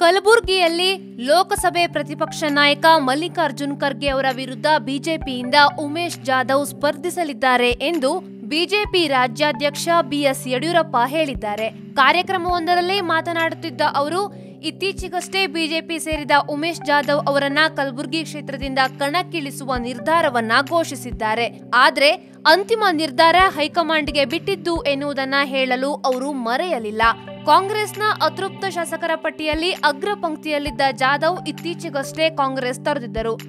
ಕಲಬುರಗಿಯಲ್ಲಿ ಲೋಕಸಭೆ ಪ್ರತಿಪಕ್ಷ ನಾಯಕ ಮಲ್ಲಿಕಾರ್ಜುನ್ ಖರ್ಗೆ ಅವರ ವಿರುದ್ಧ ಬಿಜೆಪಿಯಿಂದ ಉಮೇಶ್ ಜಾಧವ್ ಸ್ಪರ್ಧಿಸಲಿದ್ದಾರೆ ಎಂದು ಬಿಜೆಪಿ ರಾಜ್ಯಾಧ್ಯಕ್ಷ ಬಿಎಸ್ ಯಡಿಯೂರಪ್ಪ ಹೇಳಿದ್ದಾರೆ. ಕಾರ್ಯಕ್ರಮವೊಂದರಲ್ಲಿ ಮಾತನಾಡುತ್ತಿದ್ದ ಅವರು, ಇತ್ತೀಚೆಗಷ್ಟೇ ಬಿಜೆಪಿ ಸೇರಿದ ಉಮೇಶ್ ಜಾಧವ್ ಅವರನ್ನ ಕಲಬುರಗಿ ಕ್ಷೇತ್ರದಿಂದ ಕಣಕ್ಕಿಳಿಸುವ ನಿರ್ಧಾರವನ್ನ ಘೋಷಿಸಿದ್ದಾರೆ. ಆದರೆ ಅಂತಿಮ ನಿರ್ಧಾರ ಹೈಕಮಾಂಡ್ಗೆ ಬಿಟ್ಟಿದ್ದು ಎನ್ನುವುದನ್ನ ಹೇಳಲು ಅವರು ಮರೆಯಲಿಲ್ಲ. ಕಾಂಗ್ರೆಸ್ನ ಅತೃಪ್ತ ಶಾಸಕರ ಪಟ್ಟಿಯಲ್ಲಿ ಅಗ್ರ ಪಂಕ್ತಿಯಲ್ಲಿದ್ದ ಜಾಧವ್ ಇತ್ತೀಚೆಗಷ್ಟೇ ಕಾಂಗ್ರೆಸ್ ತೊರೆದಿದ್ದರು.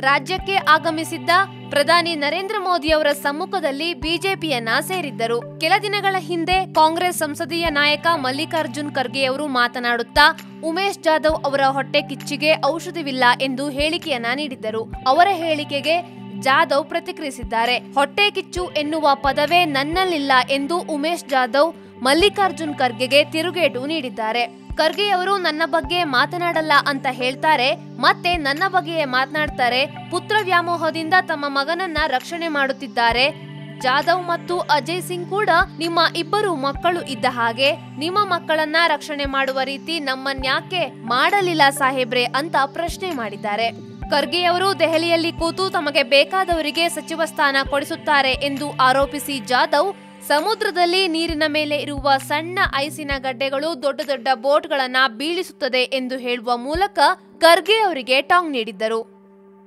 ರಾಜ್ಯಕ್ಕೆ ಆಗಮಿಸಿದ್ದ ಪ್ರಧಾನಿ ನರೇಂದ್ರ ಮೋದಿ ಅವರ ಸಮ್ಮುಖದಲ್ಲಿ ಬಿಜೆಪಿಯನ್ನ ಸೇರಿದ್ದರು. ಕೆಲ ದಿನಗಳ ಹಿಂದೆ ಕಾಂಗ್ರೆಸ್ ಸಂಸದೀಯ ನಾಯಕ ಮಲ್ಲಿಕಾರ್ಜುನ್ ಖರ್ಗೆ ಅವರು ಮಾತನಾಡುತ್ತಾ, ಉಮೇಶ್ ಜಾಧವ್ ಅವರ ಹೊಟ್ಟೆ ಕಿಚ್ಚಿಗೆ ಔಷಧವಿಲ್ಲ ಎಂದು ಹೇಳಿಕೆಯನ್ನ ನೀಡಿದ್ದರು. ಅವರ ಹೇಳಿಕೆಗೆ ಜಾಧವ್ ಪ್ರತಿಕ್ರಿಯಿಸಿದ್ದಾರೆ. ಹೊಟ್ಟೆ ಕಿಚ್ಚು ಎನ್ನುವ ಪದವೇ ನನ್ನಲ್ಲಿಲ್ಲ ಎಂದು ಉಮೇಶ್ ಜಾಧವ್ ಮಲ್ಲಿಕಾರ್ಜುನ್ ಖರ್ಗೆಗೆ ತಿರುಗೇಟು ನೀಡಿದ್ದಾರೆ. ಖರ್ಗೆಯವರು ನನ್ನ ಬಗ್ಗೆ ಮಾತನಾಡಲ್ಲ ಅಂತ ಹೇಳ್ತಾರೆ. ಮತ್ತೆ ನನ್ನ ಬಗ್ಗೆಯೇ ಮಾತನಾಡ್ತಾರೆ. ಪುತ್ರ ವ್ಯಾಮೋಹದಿಂದ ತಮ್ಮ ಮಗನನ್ನ ರಕ್ಷಣೆ ಮಾಡುತ್ತಿದ್ದಾರೆ. ಜಾಧವ್ ಮತ್ತು ಅಜಯ್ ಸಿಂಗ್ ಕೂಡ ನಿಮ್ಮ ಇಬ್ಬರು ಮಕ್ಕಳು ಇದ್ದ ಹಾಗೆ ನಿಮ್ಮ ಮಕ್ಕಳನ್ನ ರಕ್ಷಣೆ ಮಾಡುವ ರೀತಿ ನಮ್ಮನ್ಯಾಕೆ ಮಾಡಲಿಲ್ಲ ಸಾಹೇಬ್ರೆ ಅಂತ ಪ್ರಶ್ನೆ ಮಾಡಿದ್ದಾರೆ. ಖರ್ಗೆಯವರು ದೆಹಲಿಯಲ್ಲಿ ಕೂತು ತಮಗೆ ಬೇಕಾದವರಿಗೆ ಸಚಿವ ಸ್ಥಾನ ಕೊಡಿಸುತ್ತಾರೆ ಎಂದು ಆರೋಪಿಸಿ ಜಾಧವ್ ಸಮುದ್ರದಲ್ಲಿ ನೀರಿನ ಮೇಲೆ ಇರುವ ಸಣ್ಣ ಐಸಿನ ಗಡ್ಡೆಗಳು ದೊಡ್ಡ ದೊಡ್ಡ ಬೋಟ್ಗಳನ್ನು ಬೀಳಿಸುತ್ತದೆ ಎಂದು ಹೇಳುವ ಮೂಲಕ ಖರ್ಗೆ ಅವರಿಗೆ ಟಾಂಗ್ ನೀಡಿದ್ದರು.